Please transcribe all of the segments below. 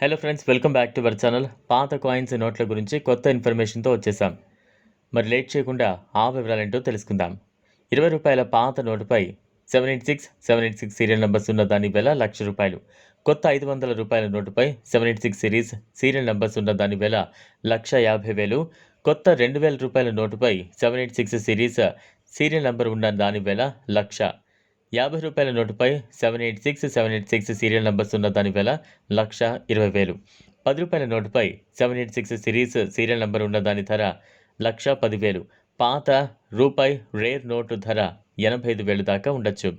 Hello friends welcome back to our channel పాత coins నోట్ల గురించి కొత్త ఇన్ఫర్మేషన్తో వచ్చేసాం. మరి లేట్ చేయకుండా ఆ వివరాలేంటో తెలుసుకుందాం. ఇరవై రూపాయల పాత నోటుపై seven eight six seven eight six serial numbers ఉన్న దాని వెల లక్ష రూపాయలు. కొత్త ఐదు వందల రూపాయల నోటుపై seven eight six series serial numbers ఉన్న దాని వెల లక్ష యాభై వేలు. కొత్త రెండు వేల రూపాయల నోటుపై seven eight six series serial number ఉన్న దాని వెల లక్ష. యాభై రూపాయల నోటుపై seven eight six seven eight six serial numbers ఉన్న దాని వేల లక్ష ఇరవై వేలు. పది రూపాయల నోటుపై seven eight six series serial number ఉన్న దాని ధర లక్ష పదివేలు పాత రూపాయి రేర్ నోటు ధర ఎనభై ఐదు వేలు దాకా ఉండొచ్చు.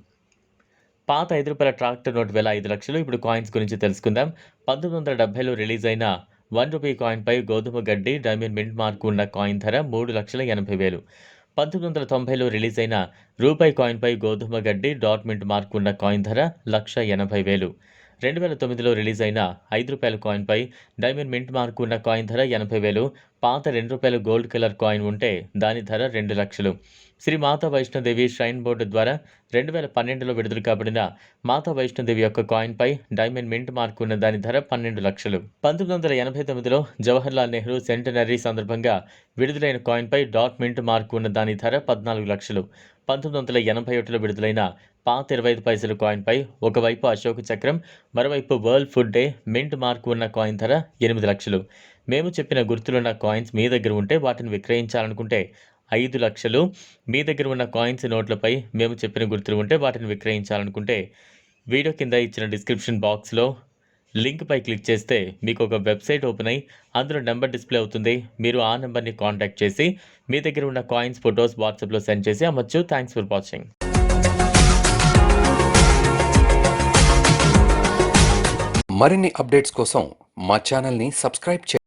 పాత ఐదు రూపాయల ట్రాక్టర్ నోటు వేల ఐదు లక్షలు. ఇప్పుడు కాయిన్స్ గురించి తెలుసుకుందాం. పంతొమ్మిది వందల డెబ్బైలో రిలీజ్ అయిన వన్ రూపీ కాయిన్పై గోధుమ గడ్డి డైమండ్ మింట్ మార్క్ ఉన్న కాయిన్ ధర మూడు లక్షల ఎనభై వేలు. పంతొమ్మిది వందల తొంభైలో రిలీజ్ అయిన రూపాయి కాయిన్పై గోధుమ గడ్డి డాట్ మింట్ మార్క్ ఉన్న కాయిన్ ధర లక్ష ఎనభై వేలు. రెండు వేల తొమ్మిదిలో రిలీజ్ అయిన ఐదు రూపాయల కాయిన్పై డైమండ్ మింట్ మార్క్ ఉన్న కాయిన్ ధర ఎనభై వేలు పాత రెండు రూపాయల గోల్డ్ కలర్ కాయిన్ ఉంటే దాని ధర రెండు లక్షలు. శ్రీ మాతా వైష్ణోదేవి షైన్ బోర్డు ద్వారా రెండు వేల పన్నెండులో విడుదల కాబడిన మాతా వైష్ణోదేవి యొక్క కాయిన్పై డైమండ్ మింట్ మార్క్ ఉన్న దాని ధర పన్నెండు లక్షలు. పంతొమ్మిది వందల ఎనభై తొమ్మిదిలో జవహర్లాల్ నెహ్రూ సెంటనరీ సందర్భంగా విడుదలైన కాయిన్పై డాట్ మింట్ మార్క్ ఉన్న దాని ధర పద్నాలుగు లక్షలు. పంతొమ్మిది వందల ఎనభై ఒకటిలో విడుదలైన పాత ఇరవై ఐదు పైసల కాయిన్పై ఒకవైపు అశోక చక్రం మరోవైపు World Food Day mint mark ఉన్న కాయిన్ ధర ఎనిమిది లక్షలు. మేము చెప్పిన గుర్తులున్న కాయిన్స్ మీ దగ్గర ఉంటే వాటిని విక్రయించాలనుకుంటే ఐదు లక్షలు. మీ దగ్గర ఉన్న కాయిన్స్ నోట్లపై మేము చెప్పిన గుర్తులు ఉంటే వాటిని విక్రయించాలనుకుంటే వీడియో కింద ఇచ్చిన డిస్క్రిప్షన్ బాక్స్లో లింక్పై క్లిక్ చేస్తే మీకు ఒక వెబ్సైట్ ఓపెన్ అయ్యి అందులో నెంబర్ డిస్ప్లే అవుతుంది. మీరు ఆ నెంబర్ని కాంటాక్ట్ చేసి మీ దగ్గర ఉన్న కాయిన్స్ ఫొటోస్ వాట్సాప్లో సెండ్ చేసి అమ్మచ్చు. Thanks for watching. మరిన్ని అప్డేట్స్ కోసం మా ఛానల్ని సబ్స్క్రైబ్ చేయండి